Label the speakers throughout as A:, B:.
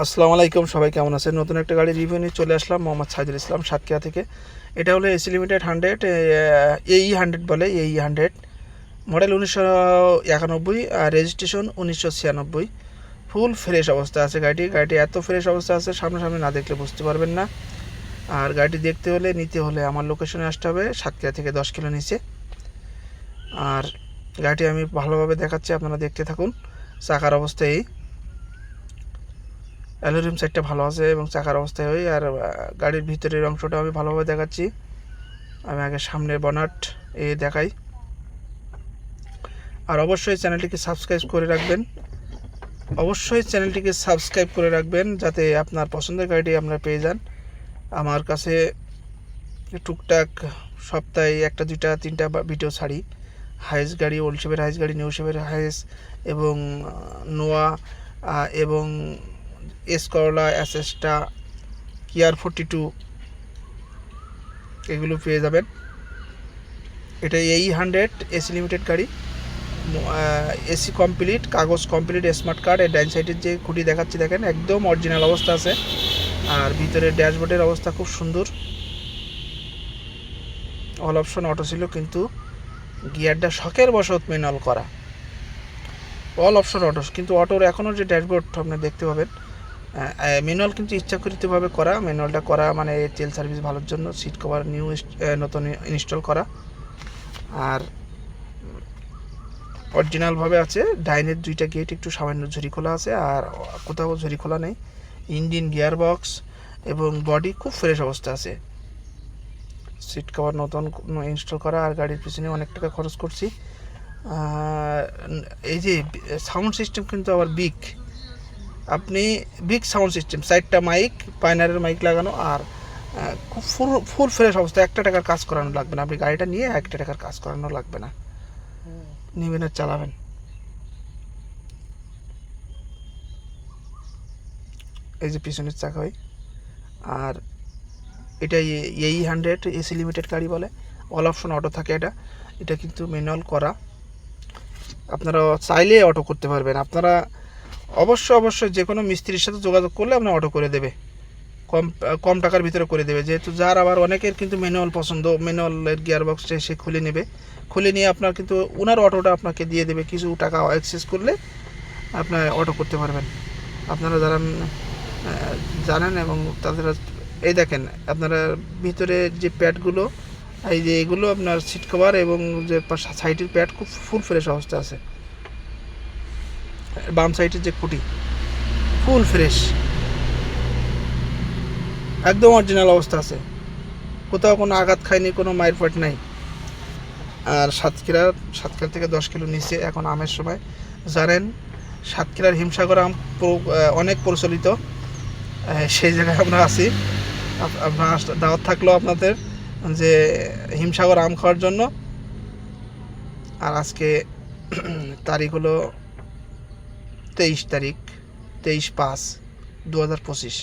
A: আসসালামু আলাইকুম, সবাই কেমন আছেন? নতুন একটা গাড়ি রিভিউ নিয়ে চলে আসলাম, মোহাম্মদ সাইদুল ইসলাম, সাতক্ষীরা থেকে। এটা হলো এসি লিমিটেড হান্ড্রেড এই হান্ড্রেড বলে এই হান্ড্রেড মডেল উনিশশো একানব্বই, আর রেজিস্ট্রেশন উনিশশো ছিয়ানব্বই। ফুল ফ্রেশ অবস্থা আছে গাড়িটি। গাড়িটি এত ফ্রেশ অবস্থা আছে, সামনাসামনি না দেখলে বুঝতে পারবেন না। আর গাড়িটি দেখতে হলে, নিতে হলে আমার লোকেশনে আসতে হবে, সাতক্ষীরা থেকে দশ কিলো নিচে। আর গাড়িটি আমি ভালোভাবে দেখাচ্ছি, আপনারা দেখতে থাকুন। চাকার অবস্থা এই। অ্যালোরিয়াম সাইডটা ভালো আছে এবং চাকার অবস্থায় ওই আর গাড়ির ভিতরের অংশটা আমি ভালোভাবে দেখাচ্ছি। আমি আগে সামনের বনাট এ দেখাই। আর অবশ্যই চ্যানেলটিকে সাবস্ক্রাইব করে রাখবেন। অবশ্যই চ্যানেলটিকে সাবস্ক্রাইব করে রাখবেন যাতে আপনার পছন্দের গাড়িটি আপনারা পেয়ে যান। আমার কাছে টুকটাক সপ্তাহে একটা, দুইটা, তিনটা ভিডিও ছাড়ি। হাইস গাড়ি, ওল্ড শেপের হাইস গাড়ি, নিউ শেপের হাইস এবং নোয়া এবং এস করলা, অ্যাসেসটা, কিয়ার ফোরটি টু, এগুলো পেয়ে যাবেন। এটা এই হান্ড্রেড এসি লিমিটেড গাড়ি। এসি কমপ্লিট, কাগজ কমপ্লিট, স্মার্ট কার্ড এর ডাইন সাইডের যে খুঁটি দেখাচ্ছি দেখেন, একদম অরিজিনাল অবস্থা আছে। আর ভিতরে ড্যাশবোর্ডের অবস্থা খুব সুন্দর। অল অপশন অটো ছিল, কিন্তু গিয়ারটা শখের বশত ম্যানুয়াল করা। অল অপশন অটো, কিন্তু অটোর এখনও যে ড্যাশবোর্ড আপনি দেখতে পাবেন ম্যানুয়াল কিন্তু ইচ্ছাকৃতভাবে করা। ম্যানুয়ালটা করা মানে তেল সার্ভিস ভালোর জন্য সিট কভার নিউ নতুন ইনস্টল করা। আর অরিজিনালভাবে আছে, ডাইনের দুইটা গেট একটু সামান্য ঝুরি খোলা আছে, আর কোথাও ঝুরি খোলা নেই। ইঞ্জিন গিয়ার বক্স এবং বডি খুব ফ্রেশ অবস্থা আছে। সিট কভার নতুন ইনস্টল করা, আর গাড়ির পিছনে অনেক টাকা খরচ করছি। এই যে সাউন্ড সিস্টেম কিন্তু আবার বিগ আপনি বিগ সাউন্ড সিস্টেম সাইডটা মাইক পাইনারের মাইক লাগানো আর খুব ফুল ফুল ফ্রেশ অবস্থা, একটা টাকার কাজ করানো লাগবে না। আপনি গাড়িটা নিয়ে একটা টাকার কাজ করানো লাগবে না। নেবেন আর চালাবেন। এই যে পিছনের চাকা হয় আর এটা এই হান্ড্রেড এসি লিমিটেড গাড়ি বলে। অল অপশন অটো থাকে এটা। এটা কিন্তু ম্যানুয়াল করা। আপনারা চাইলে অটো করতে পারবেন। আপনারা অবশ্যই অবশ্যই যে কোনো মিস্ত্রির সাথে যোগাযোগ করলে আপনার অটো করে দেবে। কম কম টাকার ভিতরে করে দেবে। যেহেতু যার আবার অনেকের কিন্তু ম্যানুয়াল পছন্দ ম্যানুয়ালের গিয়ার বক্সটা সে খুলে নেবে। খুলে নিয়ে আপনার কিন্তু ওনার অটোটা আপনাকে দিয়ে দেবে। কিছু টাকা অ্যাক্সেস করলে আপনার অটো করতে পারবেন। আপনারা যারা জানেন এবং তাদের এই দেখেন, আপনারা ভিতরে যে প্যাডগুলো, এই যে এগুলো আপনার সিট কভার এবং যে সাইডের প্যাড খুব ফুল ফ্রেশ অবস্থা আছে। বাম সাইডের যে খুঁটি, ফুল ফ্রেশ। একদম অরিজিনাল অবস্থা আছে। কোথাও কোনো আঘাত খায়নি, কোনো মায়ের নাই। আর সাতক্ষীরা সাতক্ষীরা থেকে দশ কিলো নিচে এখন আমের সময়। জানেন, সাতক্ষীরার হিমসাগর আম অনেক প্রচলিত। সেই জায়গায় আমরা আছি। আপনার দাওয়াত থাকল আপনাদের যে হিমসাগর আম খাওয়ার জন্য। আর আজকে তারিখ হলো তেইশ তারিখ, তেইশ পাঁচ দু হাজার পঁচিশ।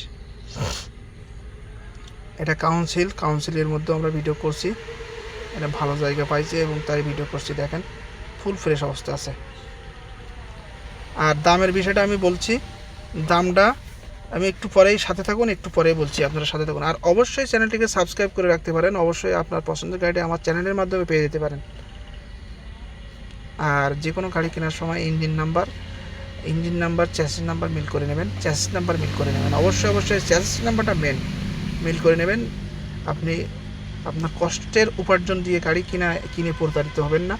A: এটা কাউন্সিল কাউন্সিলের মধ্যে আমরা ভিডিও করছি। এটা ভালো জায়গা পাইছে এবং তাই ভিডিও করছি, দেখেন। ফুল ফ্রেশ অবস্থা আছে। আর দামের বিষয়টা আমি বলছি, দামটা আমি একটু পরেই সাথে থাকুন, একটু পরেই বলছি, আপনারা সাথে থাকুন। আর অবশ্যই চ্যানেলটিকে সাবস্ক্রাইব করে রাখতে পারেন, অবশ্যই আপনার পছন্দের গাড়িটি আমার চ্যানেলের মাধ্যমে পেয়ে যেতে পারেন। আর যে কোনো গাড়ি কেনার সময় engine number engine number chassis number মিল করে নেবেন। চ্যাসিস নাম্বার মিল করে নেবেন। অবশ্যই অবশ্যই চ্যাসিস নাম্বারটা মেন মিল করে নেবেন। আপনি আপনার কষ্টের উপার্জন দিয়ে গাড়ি কিনা, কিনে প্রতারিত হবেন না।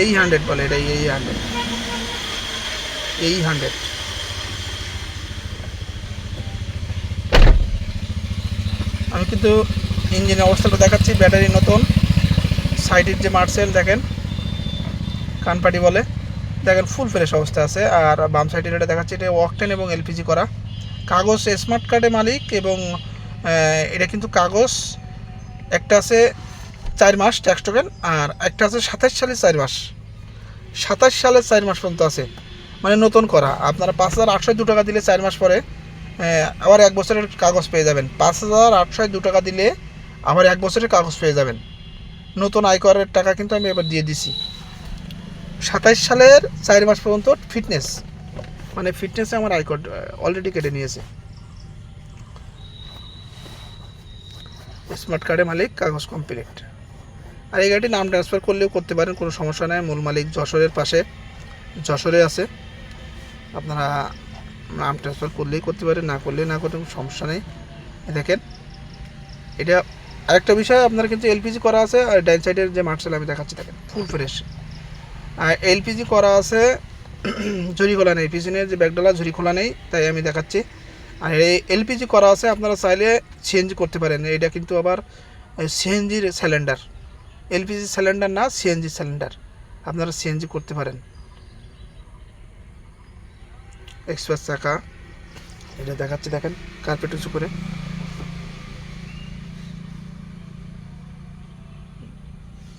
A: এই হান্ড্রেড বলে এটা, এই হান্ড্রেড এই হান্ড্রেড আমি কিন্তু ইঞ্জিনের অবস্থাটা দেখাচ্ছি। ব্যাটারি নতুন। সাইডের যে মার্সেল, দেখেন। কানপাটি বলে। দেখেন ফুল ফ্রেশ অবস্থা আছে। আর বাম সাইডের এটা দেখাচ্ছে, এটা ওয়াকটেন এবং এলপিজি করা। কাগজ স্মার্ট কার্ডে মালিক এবং এটা কিন্তু কাগজ। একটা আছে চার মাস ট্যাক্স টোকেন আর একটা আছে সাতাশ সালে চার মাস। সাতাশ সালের চার মাস পর্যন্ত আছে। মানে নতুন করা। আপনারা পাঁচ হাজার আটশো দু টাকা দিলে চার মাস পরে আবার এক বছরের কাগজ পেয়ে যাবেন। পাঁচ হাজার আটশো দু টাকা দিলে আবার এক বছরের কাগজ পেয়ে যাবেন। নতুন আয়করের টাকা কিন্তু আমি এবার দিয়ে দিছি। সাতাইশ সালের চার মাস পর্যন্ত ফিটনেস মানে ফিটনেসে আমার আইকড অলরেডি কেটে নিয়েছে। স্মার্ট কার্ডের মালিক, কাগজ কমপ্লিট আর এই গাড়িটি নাম ট্রান্সফার করলেও করতে পারেন, কোনো সমস্যা নেই। মূল মালিক যশোরের পাশে, যশোরে আছে। আপনারা নাম ট্রান্সফার করলেই করতে পারেন, না করলে না করতে কোনো সমস্যা নেই। দেখেন, এটা আরেকটা বিষয়, আপনার কিন্তু এলপিজি করা আছে, আর ডাইন সাইডের যে মার্কসেল আমি দেখাচ্ছি, দেখেন ফুল ফ্রেশ এলপিজি করা আছে ঝুরি খোলা নেই। পিছনের যে ব্যাগডালা ঝুরি খোলা নেই, তাই আমি দেখাচ্ছি। আর এই এলপিজি করা আছে, আপনারা চাইলে সিএনজি করতে পারেন। এটা কিন্তু আবার সিএনজির সিলিন্ডার এলপিজি সিলিন্ডার না, সিএনজি সিলিন্ডার আপনারা সিএনজি করতে পারেন। এক্সপ্রেস চাকা। এটা দেখাচ্ছি, দেখেন কার্পেট উঁচু করে।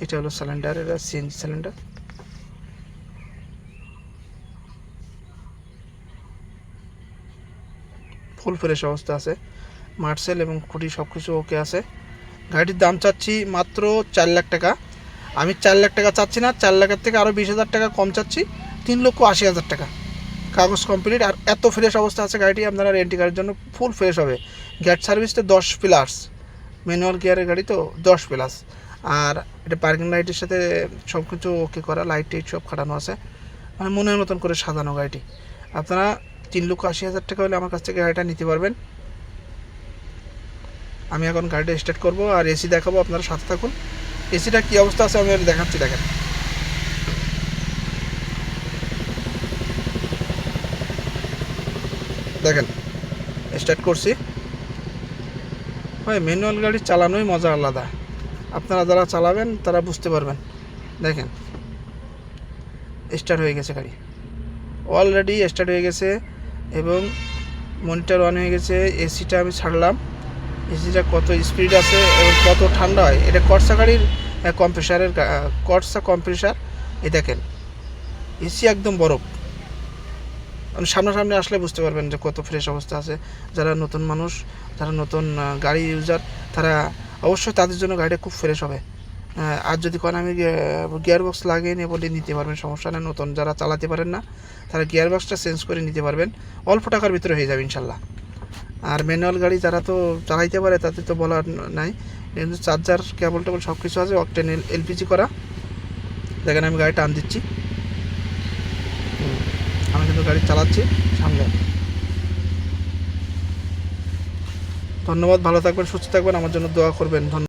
A: এটা হলো সিলিন্ডার এটা সিএনজি সিলিন্ডার ফুল ফ্রেশ অবস্থা আছে। মার্সেল এবং খুঁটি সব কিছু ওকে আছে। গাড়িটির দাম চাচ্ছি মাত্র চার লাখ টাকা। আমি চার লাখ টাকা চাচ্ছি না, চার লাখের থেকে আরও বিশ হাজার টাকা কম চাচ্ছি। তিন লক্ষ আশি হাজার টাকা। কাগজ কমপ্লিট আর এত ফ্রেশ অবস্থা আছে গাড়িটি, আপনারা রেন্টি গাড়ির জন্য ফুল ফ্রেশ হবে। গ্যাট সার্ভিস তো দশ প্লাস ম্যানুয়াল গিয়ারের গাড়ি তো দশ প্লাস আর এটা পার্কিং লাইটের সাথে সব কিছু ওকে করা লাইট টাইট সব খাটানো আছে। মানে মনের মতন করে সাজানো গাড়িটি। আপনারা তিন লক্ষ আশি হাজার টাকা হলে আমার কাছ থেকে গাড়িটা নিতে পারবেন। আমি এখন গাড়িটা স্টার্ট করব আর এসি দেখাবো, আপনারা সাথে থাকুন। এসিটা কী অবস্থা আছে আমি দেখাচ্ছি, দেখেন। দেখেন স্টার্ট করছি। হয় ম্যানুয়াল গাড়ি চালানোই মজা আলাদা। আপনারা যারা চালাবেন, তারা বুঝতে পারবেন। দেখেন স্টার্ট হয়ে গেছে গাড়ি। অলরেডি স্টার্ট হয়ে গেছে। এবং মনিটর অন হয়ে গেছে এসিটা আমি ছাড়লাম। এসিটা কত স্পিড আছে এবং কত ঠান্ডা হয়, এটা কর্সা গাড়ির কম্প্রেসারের কর্সা কম্প্রেসার এই দেখেন এসি একদম বরফ। মানে সামনাসামনি আসলে বুঝতে পারবেন যে কত ফ্রেশ অবস্থা আছে। যারা নতুন মানুষ, যারা নতুন গাড়ি ইউজার তারা অবশ্যই তাদের জন্য গাড়িটা খুব ফ্রেশ হবে। আর যদি কোন আমি গিয়ার বক্স লাগিয়ে নিয়ে বলে, নিতে পারবেন, সমস্যা নেই, নতুন যারা চালাতে পারেন না, তারা গিয়ার বক্সটা চেঞ্জ করে নিতে পারবেন। অল্প টাকার ভিতরে হয়ে যাবে ইনশাল্লাহ। আর ম্যানুয়াল গাড়ি যারা তো চালাইতে পারে, তাদের তো বলার নাই। কিন্তু চার্জার কেবল টেবল সব কিছু আছে অকটেন এলপিজি করা। দেখেন আমি গাড়ি টান দিচ্ছি। আমি কিন্তু গাড়ি চালাচ্ছি সামনে। ধন্যবাদ, ভালো থাকবেন, সুস্থ থাকবেন, আমার জন্য দোয়া করবেন। ধন্যবাদ।